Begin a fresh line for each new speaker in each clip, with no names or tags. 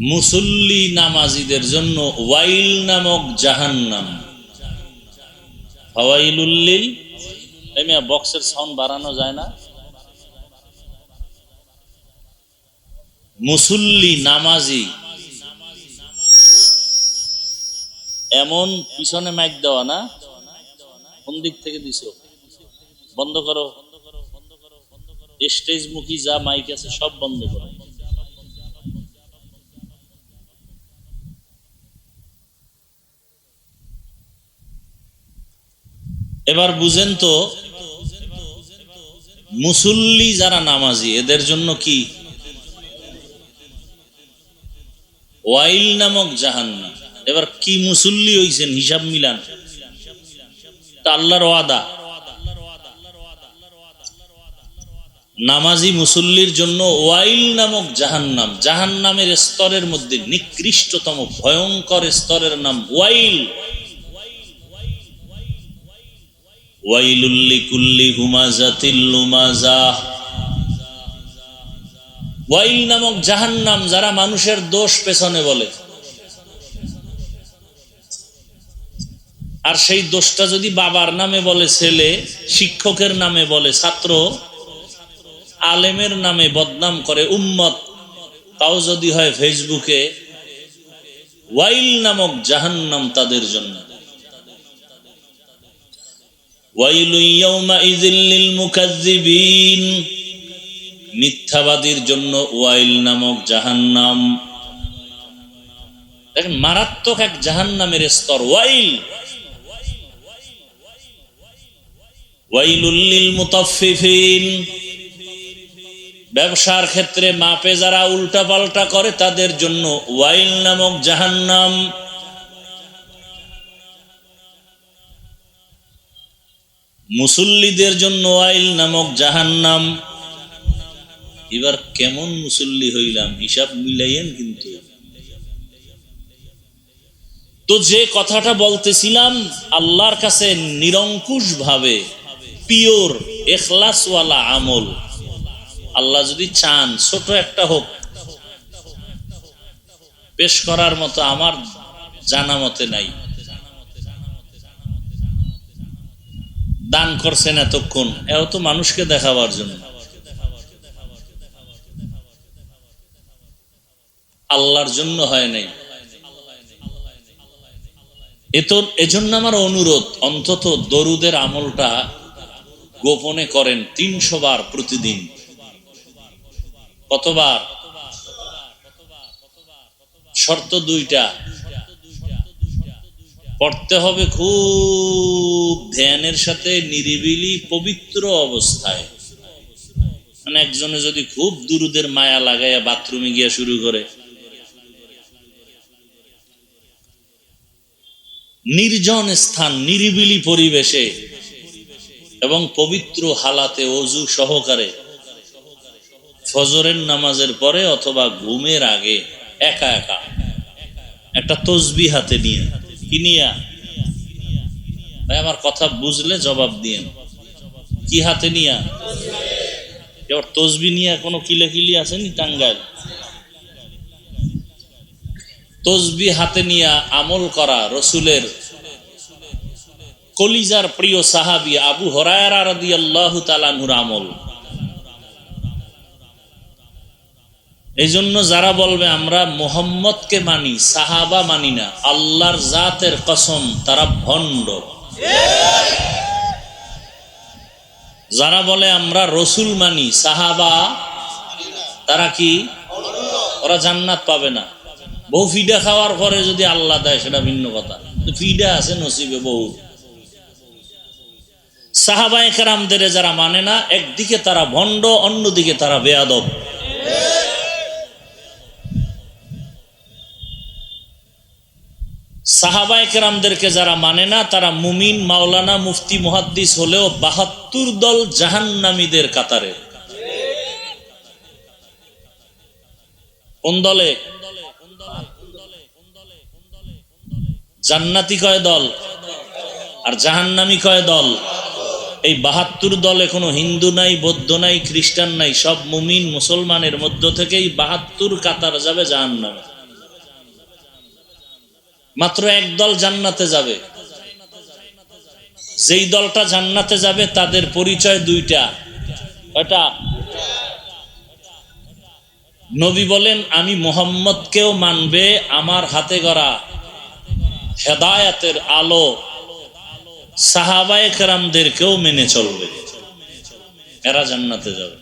মুসল্লি নামাজিদের জন্য ওয়াইল নামক জাহান্নাম। মিয়া, বক্সের সাউন্ড বাড়ানো যায় না? মুসল্লি নামাজি এমন পিছনে মাইক দেওয়া না? কোন দিক থেকে দিছ? বন্ধ করো। স্টেজ মুখী যা মাইক আছে সব বন্ধ করো। এবার বুঝেন তো, মুসল্লি যারা নামাজি, এদের জন্য কি? ওয়াইল নামক জাহান্নাম। এবার কি মুসল্লি হইছেন? হিসাব মিলান। আল্লাহর ওয়াদা। নামাজি মুসল্লির জন্য ওয়াইল নামক জাহান্নাম, জাহান্নামের স্তরের মধ্যে নিকৃষ্টতম, ভয়ঙ্কর স্তরের নাম ওয়াইল। ওয়াইলুল্লি কুল্লি হুমাজাতিল লুমাজা। ওয়াইল নামক জাহান্নাম যারা মানুষের দোষ পেছনে বলে। আর সেই দোষটা যদি বাবার নামে বলে, ছেলে, শিক্ষকের নামে বলে, ছাত্র, আলেমের নামে বদনাম করে, উম্মত, তাও যদি হয় ফেসবুকে, ওয়াইল নামক জাহান্নাম তাদের জন্য। মিথ্যাবাদীর জন্য ওয়াইল নামক জাহান্নাম। দেখেন, মারাত্মক এক জাহান্নামের স্তর, ওয়াইল। ব্যবসার ক্ষেত্রে মাপে যারা উল্টাপাল্টা করে, তাদের জন্য ওয়াইল নামক জাহান্নাম। মুসল্লিদের জন্য ওয়াইল নামক জাহান্নাম। এবার কেমন মুসল্লি হইলাম? হিসাব মিলাইয়েন কিন্তু। তো যে কথাটা বলতেছিলাম, আল্লাহর কাছে নিরঙ্কুশ ভাবে পিওর এখলাসওয়ালা আমল। আল্লাহ যদি চান, ছোট একটা হোক, পেশ করার মতো আমার জানা মতে নাই। দান করছেন এতক্ষণ। এও তো মানুষকে দেখাবার জন্য। আল্লাহর জন্য হয় নাই। এত এজন্য আমার অনুরোধ, অন্তত দরুদের আমলটা গোপনে করেন তিনশো বার প্রতিদিন। কতবার? শর্ত দুইটা। পড়তে হবে খুব ধ্যানের সাথে নিরিবিলি পবিত্র অবস্থায়। মানে একজনে যদি খুব দুরুদের মায়া লাগাইয়া বাথরুমে গিয়া শুরু করে, নির্জন স্থান, নিরিবিলি পরিবেশে এবং পবিত্র হালাতে অজু সহকারে ফজরের নামাজের পরে অথবা ঘুমের আগে একা একা একটা তসবি হাতে নিয়ে কি নিয়া ভাই, আমার কথা বুঝলে জবাব দিয়েন। কি হাতে নিয়া? এবার তসবি নিয়ে কোনো কিলে কিলি আসেনি টাঙ্গাইল? তসবি হাতে নিয়ে আমল করা রসুলের কলিজার প্রিয় সাহাবি আবু হরায়রা রাদিয়াল্লাহু তাআলার আমল। এই জন্য যারা বলবে, আমরা মোহাম্মদকে মানি, সাহাবা মানি না, আল্লাহর জাতের কসম তারা ভণ্ড। যারা বলে, আমরা রসুল মানি, সাহাবা তারা কি? ওরা জান্নাত পাবে না। বহু ফিডা খাওয়ার পরে যদি আল্লাহ দেয়, সেটা ভিন্ন কথা। ফিডা আছে নসিবে বহু সাহাবায়ে কেরামদের যারা মানে না, একদিকে তারা ভণ্ড, অন্যদিকে তারা বেয়াদব। সাহাবায় কেরামদেরকে যারা মানে না, তারা মুমিন, মাওলানা, মুফতি, মুহাদ্দিস হলেও বাহাত্তর দল জাহান্নামীদের কাতারে। কোন দলে? জান্নাতি কয় দল? আর জাহান্নামী কয় দল? এই বাহাত্তর দলে কোনো হিন্দু নাই, বৌদ্ধ নাই, খ্রিস্টান নাই, সব মুমিন মুসলমানের মধ্য থেকেই বাহাত্তর কাতার যাবে জাহান্নামে। মাত্র এক দল জান্নাতে যাবে। যেই দলটা জান্নাতে যাবে, তাদের পরিচয় দুইটা। এটা নবী বলেন, আমি মোহাম্মদকেও মানবে আমার হাতে গড়া হেদায়াতের আলো। সাহাবায়ে কেরামদেরকেও মেনে চলবে। এরা জান্নাতে যাবে।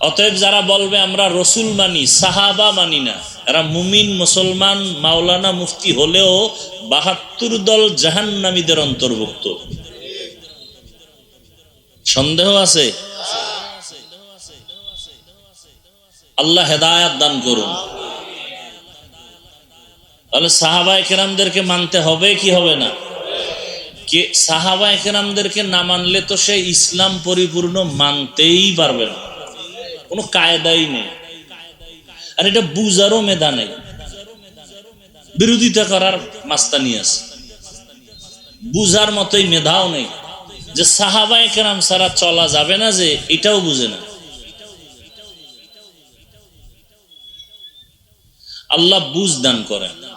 অতএব যারা বলবে, আমরা রসুল মানি, সাহাবা মানি না। এরা মুমিন, মুসলমান, মাওলানা, মুফতি হলেও বাহাত্তর দল জাহান্নামীদের অন্তর্ভুক্ত। সন্দেহ আছে? আল্লাহ হেদায়াত দান করুন। তাহলে সাহাবায় কেরামদেরকে মানতে হবে কি হবে না? কে সাহাবা একরামদেরকে না মানলে তো সে ইসলাম পরিপূর্ণ মানতেই পারবে না। কোনো কায়দাই নেই। আর এটা বুজারও মেধা নেই। বিরোধিতা করার মাস্তানি আছে। বুঝার মতোই মেধাও নেই। যে সাহাবা একরাম সারা চলা যাবে না যে, এটাও বুঝে না। আল্লাহ বুঝ দান করেন।